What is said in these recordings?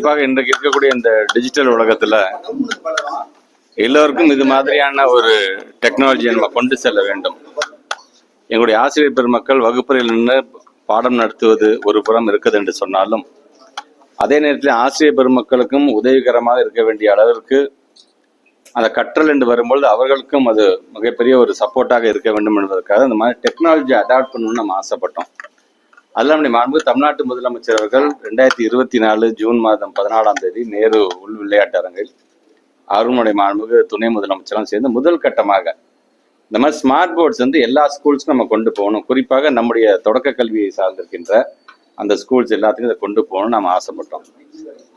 குறிப்பாக இன்றைக்கு இருக்கக்கூடிய இந்த டிஜிட்டல் உலகத்துல எல்லோருக்கும் இது மாதிரியான ஒரு டெக்னாலஜியை நம்ம கொண்டு செல்ல வேண்டும். எங்களுடைய ஆசிரியர் பெருமக்கள் வகுப்பறையில் நின்று பாடம் நடத்துவது ஒரு புறம் இருக்குது என்று சொன்னாலும் அதே நேரத்தில் ஆசிரியர் பெருமக்களுக்கும் உதவிகரமாக இருக்க வேண்டிய அளவிற்கு அந்த கற்றல் என்று வரும்பொழுது அவர்களுக்கும் அது மிகப்பெரிய ஒரு சப்போர்ட்டாக இருக்க வேண்டும் என்பதற்காக இந்த மாதிரி டெக்னாலஜி அடாப்ட் பண்ணணும்னு நம்ம ஆசைப்பட்டோம். அல்லாமணி நம்முடைய மாண்பு தமிழ்நாட்டு முதலமைச்சர் அவர்கள் ரெண்டாயிரத்தி இருபத்தி நாலு ஜூன் மாதம் பதினாலாம் தேதி நேரு உள் விளையாட்டு அரங்கில் அருணுடைய மாண்புக்கு துணை முதலமைச்சரும் சேர்ந்து முதல் கட்டமாக இந்த மாதிரி ஸ்மார்ட் போர்ட்ஸ் வந்து எல்லா ஸ்கூல்ஸ்க்கும் நம்ம கொண்டு போகணும். குறிப்பாக நம்முடைய தொடக்க கல்வியை சார்ந்திருக்கின்ற அந்த ஸ்கூல்ஸ் எல்லாத்துக்கும் இதை கொண்டு போகணும்னு நம்ம ஆசைப்பட்டோம்.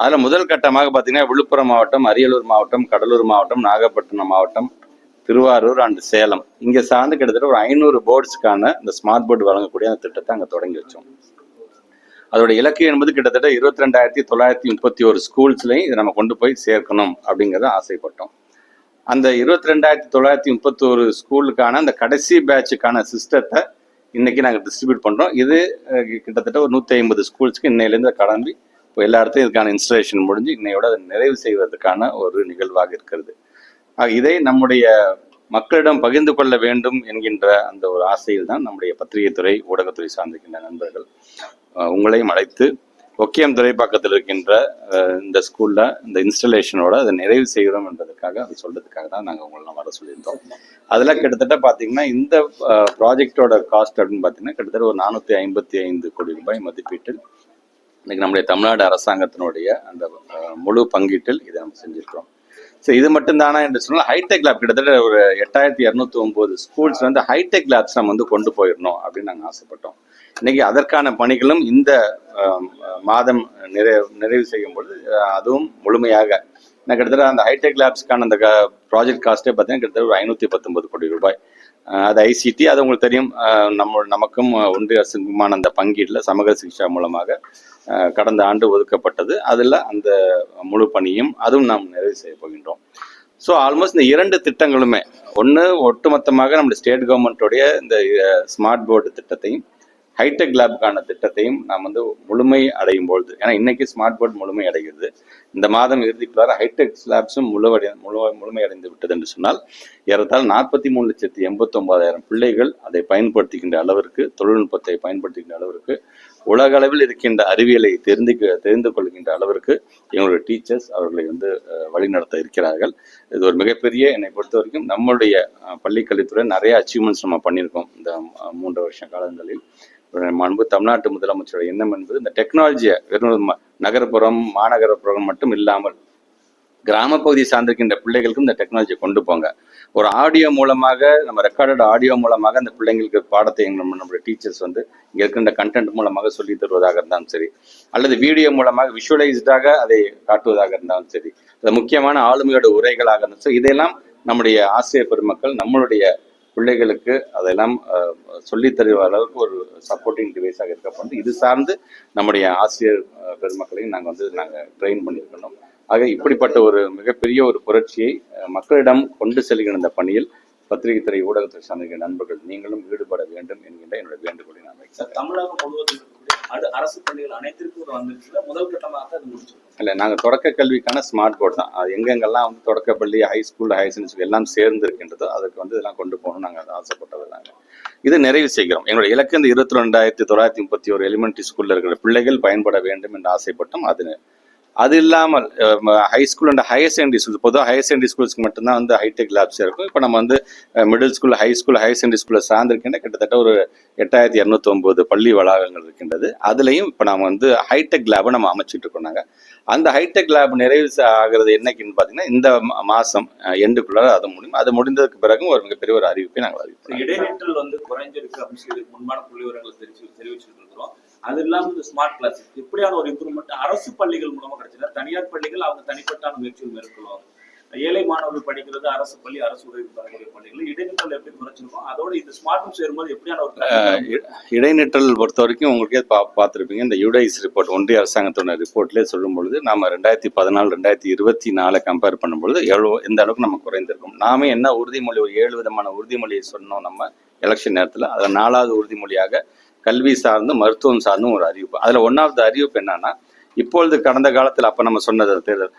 அதில் முதல் கட்டமாக பார்த்தீங்கன்னா விழுப்புரம் மாவட்டம் அரியலூர் மாவட்டம் கடலூர் மாவட்டம் நாகப்பட்டினம் மாவட்டம் திருவாரூர் அண்ட் சேலம். இங்கே சார்ந்து கிட்டத்தட்ட ஒரு ஐநூறு போர்ட்ஸ்க்கான இந்த ஸ்மார்ட் போர்டு வழங்கக்கூடிய அந்த திட்டத்தை அங்கே தொடங்கி வச்சோம். அதோட இலக்கு என்பது கிட்டத்தட்ட இருபத்தி ரெண்டாயிரத்தி தொள்ளாயிரத்தி முப்பத்தி ஒரு ஸ்கூல்ஸ்லையும் இதை நம்ம கொண்டு போய் சேர்க்கணும் அப்படிங்கிறத ஆசைப்பட்டோம். அந்த இருபத்தி ரெண்டாயிரத்தி தொள்ளாயிரத்தி முப்பத்தோரு ஸ்கூலுக்கான அந்த கடைசி பேட்சுக்கான சிஸ்டத்தை இன்னைக்கு நாங்கள் டிஸ்ட்ரிபியூட் பண்ணுறோம் இது கிட்டத்தட்ட ஒரு நூற்றி ஐம்பது ஸ்கூல்ஸ்க்கு இன்னையிலேருந்து கடந்து இப்போ எல்லா இடத்தையும் இதுக்கான இன்ஸ்டலேஷன் முடிஞ்சு இன்னையோட அதை நிறைவு செய்வதற்கான ஒரு நிகழ்வாக இருக்கிறது. இதை நம்முடைய மக்களிடம் பகிர்ந்து கொள்ள வேண்டும் என்கின்ற அந்த ஒரு ஆசையில் தான் நம்முடைய பத்திரிகைத்துறை ஊடகத்துறை சார்ந்திருக்கின்ற நண்பர்கள் உங்களையும் அழைத்து ஒக்கியம் துறைப்பாக்கத்தில் இருக்கின்ற இந்த ஸ்கூல்ல இந்த இன்ஸ்டலேஷனோட அதை நிறைவு செய்கிறோம் என்பதற்காக அதை சொல்றதுக்காக தான் நாங்கள் உங்களை வர சொல்லியிருந்தோம். அதில் கிட்டத்தட்ட பார்த்தீங்கன்னா இந்த ப்ராஜெக்டோட காஸ்ட் அப்படின்னு பார்த்தீங்கன்னா கிட்டத்தட்ட ஒரு நானூற்றி ஐம்பத்தி ஐந்து கோடி ரூபாய் மதிப்பீட்டில் இன்னைக்கு நம்முடைய தமிழ்நாடு அரசாங்கத்தினுடைய அந்த முழு பங்கீட்டில் இதை நம்ம செஞ்சிருக்கிறோம். ஸோ இது மட்டும் தானா என்று சொன்னால் ஹைடெக் லேப் கிட்டத்தட்ட ஒரு எட்டாயிரத்தி இரநூத்தி ஒம்பது ஸ்கூல்ஸ் வந்து ஹைடெக் லேப்ஸ் நம்ம வந்து கொண்டு போயிடணும் அப்படின்னு நாங்கள் ஆசைப்பட்டோம். இன்னைக்கு அதற்கான பணிகளும் இந்த மாதம் நிறைவு நிறைவு செய்யும் பொழுது அதுவும் முழுமையாக. நான் கிட்டத்தட்ட அந்த ஹைடெக் லேப்ஸ்க்கான அந்த ப்ராஜெக்ட் காஸ்ட்டே பார்த்தீங்கன்னா கிட்டத்தட்ட ஒரு ஐநூற்றி பத்தொன்பது கோடி ரூபாய். அது ஐசிடி அது உங்களுக்கு தெரியும். நம்ம நமக்கும் ஒன்றிய அரசுக்குமான அந்த பங்கீட்டில் சமக சிகிச்சா மூலமாக கடந்த ஆண்டு ஒதுக்கப்பட்டது. அதில் அந்த முழு பணியும் அதுவும் நாம் நிறைவு செய்ய போகின்றோம். ஸோ ஆல்மோஸ்ட் இந்த இரண்டு திட்டங்களுமே ஒன்று ஒட்டுமொத்தமாக நம்முடைய ஸ்டேட் கவர்மெண்ட்டுடைய இந்த ஸ்மார்ட் போர்டு திட்டத்தையும் ஹைடெக் லேப்க்கான திட்டத்தையும் நாம் வந்து முழுமை அடையும் பொழுது ஏன்னா இன்னைக்கு ஸ்மார்ட் போர்டு முழுமை அடைகிறது. இந்த மாதம் இறுதிக்குள்ளார ஹைடெக் லேப்ஸும் முழுவடை முழு முழுமையடைந்து விட்டது என்று சொன்னால் ஏறத்தால் நாற்பத்தி மூணு லட்சத்தி எண்பத்தொன்பதாயிரம் பிள்ளைகள் அதை பயன்படுத்துகின்ற அளவிற்கு தொழில்நுட்பத்தை பயன்படுத்துகின்ற அளவிற்கு உலக அளவில் இருக்கின்ற அறிவியலை தெரிந்து தெரிந்து கொள்கின்ற அளவிற்கு எங்களுடைய டீச்சர்ஸ் அவர்களை வந்து வழிநடத்த இருக்கிறார்கள். இது ஒரு மிகப்பெரிய என்னை பொறுத்த வரைக்கும் நம்மளுடைய பள்ளிக்கல்வித்துறை நிறைய அச்சீவ்மெண்ட்ஸ் நம்ம பண்ணியிருக்கோம் இந்த மூன்று வருஷ காலங்களில். ஒரு மாண்பு தமிழ்நாட்டு முதலமைச்சரோட எண்ணம் என்பது இந்த டெக்னாலஜியை வெறும் நகர்ப்புறம் மாநகரப்புறம் மட்டும் இல்லாமல் கிராமப்பகுதி சார்ந்திருக்கின்ற பிள்ளைகளுக்கும் இந்த டெக்னாலஜியை கொண்டு போங்க. ஒரு ஆடியோ மூலமாக நம்ம ரெக்கார்டட் ஆடியோ மூலமாக அந்த பிள்ளைங்களுக்கு பாடத்தை நம்ம நம்மளுடைய டீச்சர்ஸ் வந்து இங்கே இருக்கின்ற கண்டென்ட் மூலமாக சொல்லி தருவதாக இருந்தாலும் சரி அல்லது வீடியோ மூலமாக விஷுவலைஸ்டாக அதை காட்டுவதாக இருந்தாலும் சரி அது முக்கியமான ஆளுமையோட உரைகளாக இருந்தாலும் சரி இதையெல்லாம் நம்முடைய ஆசிரியர் பெருமக்கள் நம்மளுடைய பிள்ளைகளுக்கு அதெல்லாம் சொல்லித்தருவ சொல்லித் அளவுக்கு ஒரு சப்போர்ட்டிங் டிவைஸாக இருக்கப்பட்டு இது சார்ந்து நம்முடைய ஆசிரியர் பெருமக்களையும் நாங்கள் வந்து நாங்கள் ட்ரெயின் பண்ணியிருக்கணும் ஆக இப்படிப்பட்ட ஒரு மிகப்பெரிய ஒரு புரட்சியை மக்களிடம் கொண்டு செல்கிற இந்த பணியில் பத்திரிகைத்துறை ஊடகத்துறை சார்ந்த நண்பர்கள் நீங்களும் ஈடுபட வேண்டும் என்கின்ற என்னுடைய வேண்டுகோளை நான் வைக்கிறேன். தமிழகம் முழுவதும் அது அரசு பள்ளிகள் அனைத்திற்கும் ஒரு முதல் கட்டமாக அது முடிச்சிருக்கோம். இல்லை நாங்கள் தொடக்க கல்விக்கான ஸ்மார்ட் போர்டு தான். அது எங்கெங்கெல்லாம் வந்து தொடக்க பள்ளி ஹை ஸ்கூல் ஹை செகண்டரி எல்லாம் சேர்ந்து இருக்கின்றதோ அதுக்கு வந்து இதெல்லாம் கொண்டு போகணும் நாங்கள் அதை ஆசைப்பட்டது நாங்கள் இதை நிறைவு செய்கிறோம். எங்களுடைய இலக்கு இந்த இருபத்தி ரெண்டாயிரத்தி தொள்ளாயிரத்தி முப்பத்தி ஒரு எலிமெண்ட்ரி ஸ்கூலில் இருக்கிற பிள்ளைகள் பயன்பட வேண்டும் என்று ஆசைப்பட்டோம். அது அது இல்லாமல் high school and higher secondary school பொதுவாக ஹையர் செகண்டரி ஸ்கூல்ஸ்க்கு மட்டும்தான் வந்து ஹைடெக் லேப்ஸ் இருக்கும். இப்போ நம்ம வந்து middle school high school higher secondary ஸ்கூலில் சார்ந்திருக்கின்ற கிட்டத்தட்ட ஒரு எட்டாயிரத்தி இரநூத்தி பள்ளி வளாகங்கள் இருக்கின்றது. அதுலேயும் இப்போ நம்ம வந்து ஹைடெக் லேபை நம்ம அமைச்சிட்டு இருக்கோம் நாங்கள் அந்த ஹைடெக் லேப் நிறைவு ஆகிறது என்னைக்குன்னு பார்த்தீங்கன்னா இந்த மா- எண்டுக்குள்ளார அது முடியும். அது முடிந்ததுக்கு பிறகும் ஒரு மிகப்பெரிய ஒரு அறிவிப்பை நாங்கள் அறிவிப்போம். இடைநிற்றல் வந்து குறைஞ்சிருக்கு அப்படின்னு சொல்லி முன்பான புள்ளி விவரங்களை தெரிவிச்சு தெரிவிச்சிருக்கிறோம். அது இல்லாமல் இந்த ஸ்மார்ட் கிளாஸ் இப்படியான ஒரு இம்ப்ரூவ்மெண்ட் அரசு பள்ளிகள் மூலமா கிடைச்சது. தனியார் பள்ளிகள் அவங்க தனிப்பட்டான முயற்சிகள் மேற்கொள்வாங்க ஏழை மாணவர்கள் படிக்கிறது அரசு பள்ளி அரசு உதவி பெறக்கூடிய பள்ளிகள். இடைநிற்றல் எப்படி குறைச்சிருக்கோம்? அதோட இந்த ஸ்மார்ட் சேரும்போது எப்படியான ஒரு இடைநிற்றல் பொறுத்த வரைக்கும் உங்களுக்கே பா பார்த்துருப்பீங்க. இந்த யூடைஸ் ரிப்போர்ட் ஒன்றிய அரசாங்கத்தோட ரிப்போர்ட்லேயே சொல்லும் பொழுது நம்ம ரெண்டாயிரத்தி பதினாலு ரெண்டாயிரத்தி இருபத்தி நாலை கம்பேர் பண்ணும்பொழுது எவ்வளோ எந்த அளவுக்கு நம்ம குறைந்திருக்கும். நாமே என்ன உறுதிமொழி ஒரு ஏழு விதமான உறுதிமொழியை சொன்னோம் நம்ம எலெக்ஷன் நேரத்தில். அதில் நாலாவது உறுதிமொழியாக கல்வி சார்ந்தும் மருத்துவம் சார்ந்தும் ஒரு அறிவிப்பு. அதில் ஒன்றாவது அறிவிப்பு என்னன்னா இப்பொழுது கடந்த காலத்தில் அப்போ நம்ம சொன்னது தேர்தல்.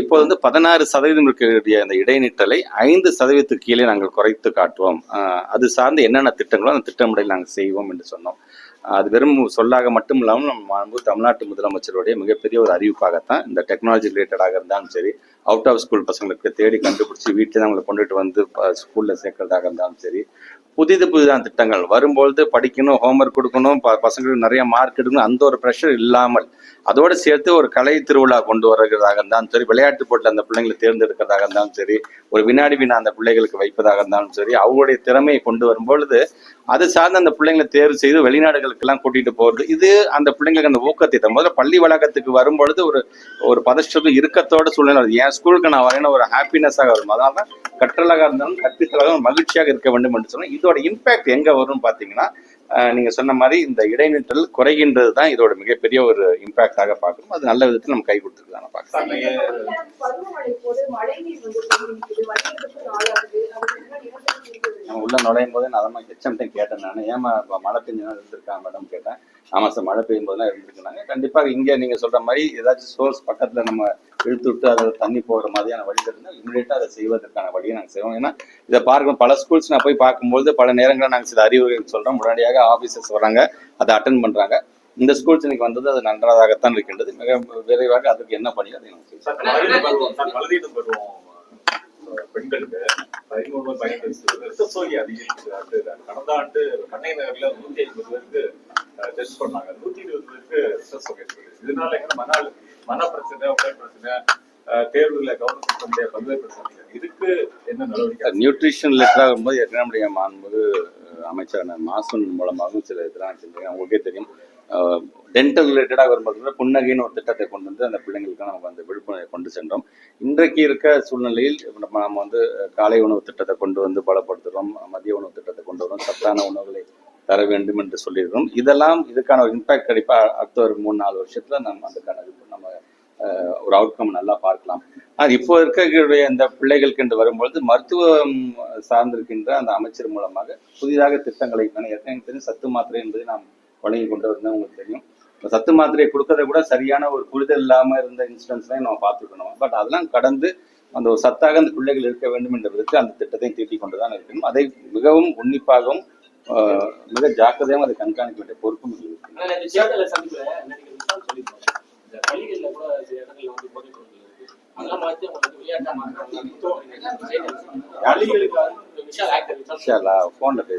இப்போது வந்து பதினாறு சதவீதம் இருக்கக்கூடிய அந்த இடைநிற்றலை ஐந்து சதவீதத்துக்கு கீழே நாங்கள் குறைத்து காட்டுவோம். அது சார்ந்து என்னென்ன திட்டங்களோ அந்த திட்டமிடல் நாங்கள் செய்வோம் என்று சொன்னோம். அது வெறும் சொல்லாக மட்டும் இல்லாமல் நம்ம மாண்பு தமிழ்நாட்டு முதலமைச்சருடைய மிகப்பெரிய ஒரு அறிவிப்பாகத்தான் இந்த டெக்னாலஜி ரிலேட்டடாக இருந்தாலும் சரி அவுட் ஆஃப் ஸ்கூல் பசங்களுக்கு தேடி கண்டுபிடிச்சி வீட்டில் அவங்களை கொண்டுட்டு வந்து ஸ்கூலில் சேர்க்கறதாக இருந்தாலும் சரி புதிது புதிதான திட்டங்கள். வரும்பொழுது படிக்கணும் ஹோம்ஒர்க் கொடுக்கணும் ப பசங்களுக்கு நிறைய மார்க் எடுக்கணும் அந்த ஒரு ப்ரெஷர் இல்லாமல் அதோடு சேர்த்து ஒரு கலை திருவிழா கொண்டு வருகிறதாக இருந்தாலும் சரி விளையாட்டு போட்டில் அந்த பிள்ளைங்களை தேர்ந்தெடுக்கிறதாக இருந்தாலும் சரி ஒரு வினாடி வினா அந்த பிள்ளைகளுக்கு வைப்பதாக இருந்தாலும் சரி அவங்களுடைய திறமையை கொண்டு வரும்பொழுது அது சார்ந்து அந்த பிள்ளைங்களை தேர்வு செய்து வெளிநாடுகளுக்கெல்லாம் கூட்டிட்டு போறது. இது அந்த பிள்ளைங்களுக்கு அந்த ஊக்கத்தை தான் முதல்ல பள்ளி வளாகத்துக்கு வரும்பொழுது ஒரு ஒரு பதஷ்டம் இறுக்கத்தோட சூழ்நிலை வருது. என் ஸ்கூலுக்கு நான் வரேன்னு ஒரு ஹாப்பினஸாக வரும். அதனால தான் கற்றலாக இருந்தாலும் கற்பித்தலாக மகிழ்ச்சியாக இருக்க வேண்டும் என்று சொன்னால் இதோட இம்பாக்ட் எங்க வரும்னு பார்த்தீங்கன்னா நீங்க சொன்ன மாதிரி இந்த இடைநிற்றல் குறைகின்றது தான் இதோட மிகப்பெரிய ஒரு இம்பாக்டாக பார்க்கணும். அது நல்ல விதத்தில் நம்ம கை கொடுத்துருக்கு நான் பார்க்கலாம் உள்ள நுழையும் போதே நான் அதமாக ஹெச்எம்டையும் கேட்டேன் நான். ஏமா இப்ப மழை பெஞ்சு நாள் இருந்திருக்கா மேடம் கேட்டேன். ஆமாம் சார் மழை பெய்யும் போதெல்லாம் இருந்திருக்குனாங்க. கண்டிப்பாக இங்கே நீங்கள் சொல்கிற மாதிரி ஏதாச்சும் சோர்ஸ் பக்கத்தில் நம்ம இழுத்து விட்டு அதில் தண்ணி போகிற மாதிரியான வழிகள் இருந்தால் இமீடியட்டாக அதை செய்வதற்கான வழியை நாங்கள் செய்வோம். ஏன்னா இதை பார்க்கணும் பல ஸ்கூல்ஸ் நான் போய் பார்க்கும்போது பல நேரங்களில் நாங்கள் சில அறிவுரைகள் சொல்கிறோம் உடனடியாக ஆஃபீஸர்ஸ் வராங்க அதை அட்டன் பண்ணுறாங்க இந்த ஸ்கூல்ஸ் இன்னைக்கு வந்தது அது நன்றாகத்தான் இருக்கின்றது. மிக விரைவாக அதுக்கு என்ன பண்ணி அதை பெண்களுக்கு பதிமூணு பதினெட்டு கடந்த ஆண்டு பண்ணை நகர்ல நூத்தி ஐம்பது பேருக்கு டெஸ்ட் பண்ணாங்க. நூத்தி இருபது பேருக்கு இதனால மன மன பிரச்சனை உடல் பிரச்சனை தேர்வுல கவனம் செலுத்த முடியாத பல்வேறு பிரச்சனைகள். இதுக்கு என்ன நடவடிக்கை நியூட்ரிஷன் லெட்டராக இருக்கும்போது ஏற்கனவே நம்முடைய மாண்பு அமைச்சரான மாசன் மூலமாகவும் சில இதெல்லாம் செஞ்சுருக்காங்க. உங்களுக்கே தெரியும். டென்டல் ரிலேட்டடாக வரும்போது கூட புன்னகைன்னு ஒரு திட்டத்தை கொண்டு வந்து அந்த பிள்ளைங்களுக்கு நமக்கு அந்த விழிப்புணர்வை கொண்டு சென்றோம். இன்றைக்கு இருக்க சூழ்நிலையில் நம்ம நம்ம வந்து காலை உணவு திட்டத்தை கொண்டு வந்து பலப்படுத்துகிறோம் மதிய உணவு திட்டத்தை கொண்டு வரோம் சத்தான உணவுகளை தர வேண்டும் என்று சொல்லியிருக்கிறோம். இதெல்லாம் இதுக்கான ஒரு இம்பாக்ட் கண்டிப்பா அடுத்த ஒரு மூணு நாலு வருஷத்தில் நம்ம அதுக்கான இது நம்ம ஒரு அவுட்கம் நல்லா பார்க்கலாம். ஆனால் இப்போ இருக்கக்கூடிய இந்த பிள்ளைகளுக்கு என்று வரும்பொழுது மருத்துவம் சார்ந்திருக்கின்ற அந்த அமைச்சர் மூலமாக புதிதாக திட்டங்களை ஏற்கனவே தெரியும் சத்து மாத்திரை என்பதை நாம் வழங்கி கொண்டு வரணும் உங்களுக்கு தெரியும். இப்போ சத்து மாத்திரையை கொடுக்கறத கூட சரியான ஒரு புரிதல் இல்லாமல் இருந்த இன்சிடென்ட்ஸ்லாம் நம்ம பார்த்துக்கணும். பட் அதெல்லாம் கடந்து அந்த ஒரு சத்தாக அந்த பிள்ளைகள் இருக்க வேண்டும் என்பதற்கு அந்த திட்டத்தை தீட்டிக் கொண்டு தான் இருக்கணும். அதை மிகவும் உன்னிப்பாகவும் ஆஹ், மிக ஜாக்கிரதையாகவும் அதை கண்காணிக்க வேண்டிய பொறுப்பும் இருக்கு. ஆனா இந்த சேதல சந்திப்புல நடிகர் விஷால் சொல்லியிருப்பாரு இந்த பள்ளிகள்ல கூட சில இடங்கள்ல வந்து போதை பொருட்கள் இருக்கு அதெல்லாம் மாத்தி உங்களுக்கு